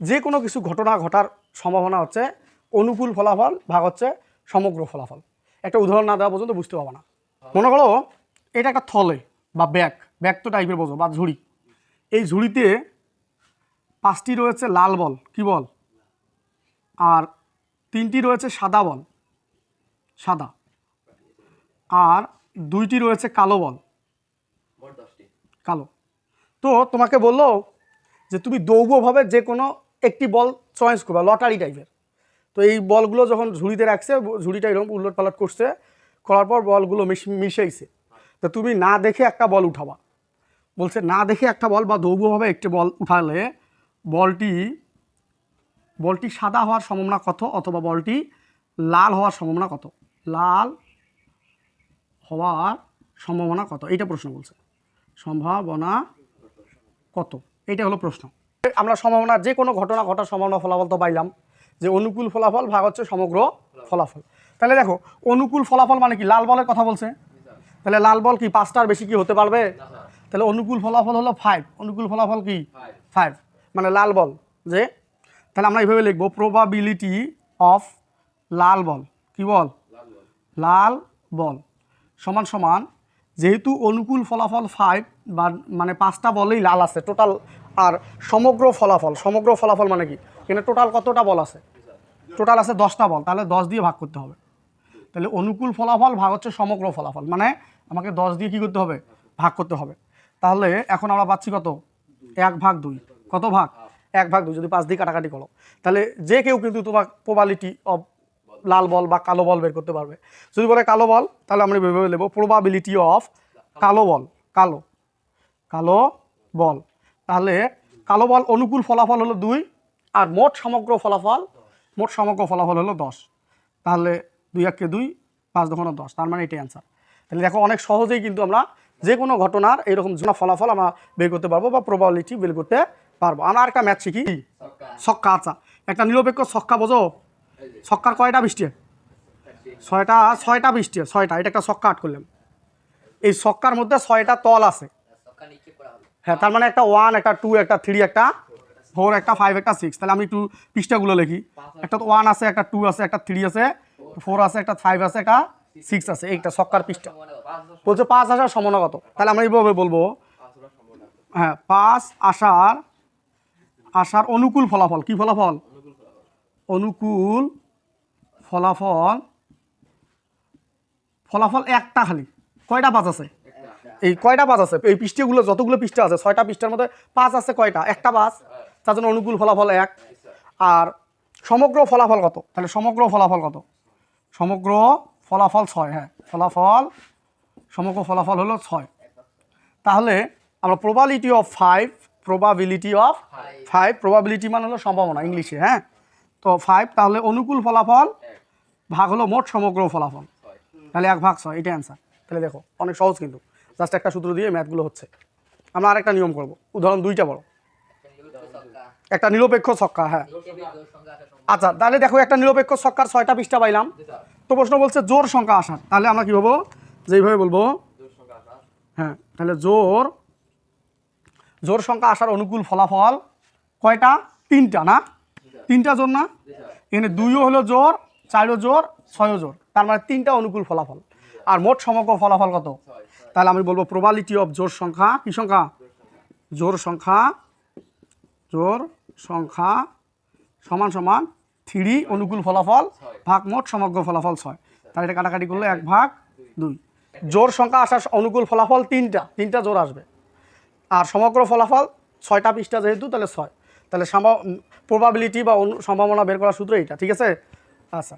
যে কোনো কিছু ঘটনা ঘটার সম্ভাবনা হচ্ছে অনুকূল ফলাফল ভাগ হচ্ছে সমগ্র ফলাফল। একটা উদাহরণ না দেওয়া পর্যন্ত বুঝতে পারব না। মনে করো এটা একটা থলে বা ব্যাগ ব্যাগ তো টাইপের বোঝো বা ঝুড়ি। এই ঝুড়িতে পাঁচটি রয়েছে লাল বল কি বল? আর তিনটি রয়েছে সাদা বল সাদা। আর দুইটি রয়েছে কালো বল কালো। তো তোমাকে বলল যে তুমি দৌড়ভাবে যে কোনো একটি বল চয়েস করবা, লটারি টাইপের। তো এই বলগুলো যখন ঝুড়িতে রাখছে, ঝুড়িটা এরকম উলট পালট করছে, করার পর বলগুলো মিশ- মিশাইছে। তো তুমি না দেখে একটা বল উঠাবা। বলছে না দেখে একটা বল বা দৌড়ভাবে একটি বল উঠালে বলটি বলটি সাদা হওয়ার সম্ভাবনা কত অথবা বলটি লাল হওয়ার সম্ভাবনা কত? লাল হওয়ার সম্ভাবনা কত? এইটা প্রশ্ন বলছে। সম্ভাবনা কত? এটা হলো প্রশ্ন। আমরা সম্ভাবনা যে কোনো ঘটনা ঘটার সম্ভাবনা ফলাফল তো পাইলাম। যে অনুকূল ফলাফল ভাগ হচ্ছে সমগ্র ফলাফল। তাহলে দেখো অনুকূল ফলাফল মানে কি? লাল বলের কথা বলছে। তাহলে লাল বল কি পাঁচটার বেশি কি হতে পারবে? তাহলে অনুকূল ফলাফল হলো ফাইভ অনুকূল ফলাফল কি? ফাইভ মানে লাল বল। যে? তাহলে আমরা এইভাবে লিখব প্রবাবিলিটি অফ লাল বল। কি বল? লাল বল। সমান সমান যেহেতু অনুকূল ফলাফল ফাইভ বা মানে পাঁচটা বলেই লাল আছে টোটাল আর সমগ্র ফলাফল সমগ্র ফলাফল মানে কি? এখানে টোটাল কতটা বল আছে? টোটাল আছে দশটা বল, তাহলে দশ দিয়ে ভাগ করতে হবে। তাহলে অনুকূল ফলাফল ভাগ হচ্ছে সমগ্র ফলাফল মানে আমাকে দশ দিয়ে কী করতে হবে? ভাগ করতে হবে। তাহলে এখন আমরা পাচ্ছি কত? এক ভাগ দুই। কত ভাগ? এক ভাগ দুই, যদি পাঁচ দিয়ে কাটাকাটি করো। তাহলে যে কেউ কিন্তু তোমার প্রবালিটি অফ লাল বল বা কালো বল বের করতে পারবে। যদি বলে কালো বল, তাহলে আমরা ভেবে নেব প্রবাবিলিটি অফ কালো বল, কালো কালো বল। তাহলে কালো বল অনুকূল ফলাফল হলো দুই আর মোট সমগ্র ফলাফল, মোট সমগ্র ফলাফল হলো দশ। তাহলে দুই একে দুই, পাঁচ দোকানো দশ। তার মানে এটাই অ্যান্সার তাহলে দেখো অনেক সহজেই কিন্তু আমরা যে কোনো ঘটনার এরকম যে ফলাফল আমরা বের করতে পারব বা প্রবাবিলিটি বের করতে পারব। আমরা একটা ম্যাথ শিখি ছক্কা আচ্ছা। একটা নিরপেক্ষ ছক্কা বোঝো। ছক্কার কয়টা বৃষ্টি? ছয়টা ছয়টা বৃষ্টি, ছয়টা। এটা একটা ছক্কা আট করলাম। এই ছক্কার মধ্যে ছয়টা তল আছে। হ্যাঁ তার মানে একটা ওয়ান একটা টু একটা থ্রি একটা ফোর একটা ফাইভ একটা সিক্স তাহলে আমি একটু পৃষ্ঠাগুলো লিখি। একটা ওয়ান আছে, একটা টু আছে, একটা থ্রি আছে ফোর আছে, একটা ফাইভ আছে, একটা সিক্স আছে। এইটা ছক্কার পৃষ্ঠা। বলছে পাঁচ আসার সম্ভাবনা কত তাহলে আমরা এইভাবে বলব। হ্যাঁ পাঁচ আসার আসার অনুকূল ফলাফল। কি ফলাফল? অনুকূল ফলাফল ফলাফল একটা খালি। কয়টা পাঁচ আছে? এই কয়টা পাঁচ আছে? এই পৃষ্ঠগুলো, যতগুলো পৃষ্ঠা আছে, ছয়টা পৃষ্ঠার মধ্যে পাঁচ আছে কয়টা? একটা পাঁচ তার জন্য অনুকূল ফলাফল এক। আর সমগ্র ফলাফল কত? তাহলে সমগ্র ফলাফল কত? সমগ্র ফলাফল ছয় হ্যাঁ ফলাফল, সমগ্র ফলাফল হলো ছয়। তাহলে আমরা probability of five probability of five probability মানে হলো সম্ভাবনা ইংলিশে হ্যাঁ? তো ফাইভ তাহলে অনুকূল ফলাফল ভাগ হলো মোট সমগ্র ফলাফল। তাহলে এক ভাগ ছয় এটা অ্যান্সার তাহলে দেখো, অনেক সহজ কিন্তু। জাস্ট একটা সূত্র দিয়ে ম্যাথগুলো হচ্ছে। আমরা আরেকটা নিয়ম করব। উদাহরণ দুইটা বড় একটা নিরপেক্ষ ছক্কা হ্যাঁ। আচ্ছা তাহলে দেখো একটা নিরপেক্ষ ছক্কার ছয়টা পৃষ্ঠা পাইলাম। তো প্রশ্ন বলছে জোর সংখ্যা আসার। তাহলে আমরা কি বলব? যেইভাবে বলব। হ্যাঁ তাহলে জোর জোর সংখ্যা আসার অনুকূল ফলাফল কয়টা? তিনটা, না? তিনটা জোর না? এখানে দুইও হলো জোর, চারও জোর, ছয়ও জোর। তার মানে তিনটা অনুকূল ফলাফল। আর মোট সমগ্র ফলাফল কত? তাহলে আমি বলব প্রবালিটি অফ জোর সংখ্যা, কি সংখ্যা? জোর সংখ্যা জোর সংখ্যা সমান সমান থ্রি অনুকূল ফলাফল ভাগ মোট সমগ্র ফলাফল ছয়। তাহলে এটা কাটাকাটি করলে এক ভাগ দুই। জোর সংখ্যা আসার অনুকূল ফলাফল তিনটা তিনটা জোর আসবে। আর সমগ্র ফলাফল ছয়টা পৃষ্ঠা যেহেতু, তাহলে ছয়। তাহলে সম্ভব প্রবাবিলিটি বা সম্ভাবনা বের করার সূত্র এইটা, ঠিক আছে? আচ্ছা।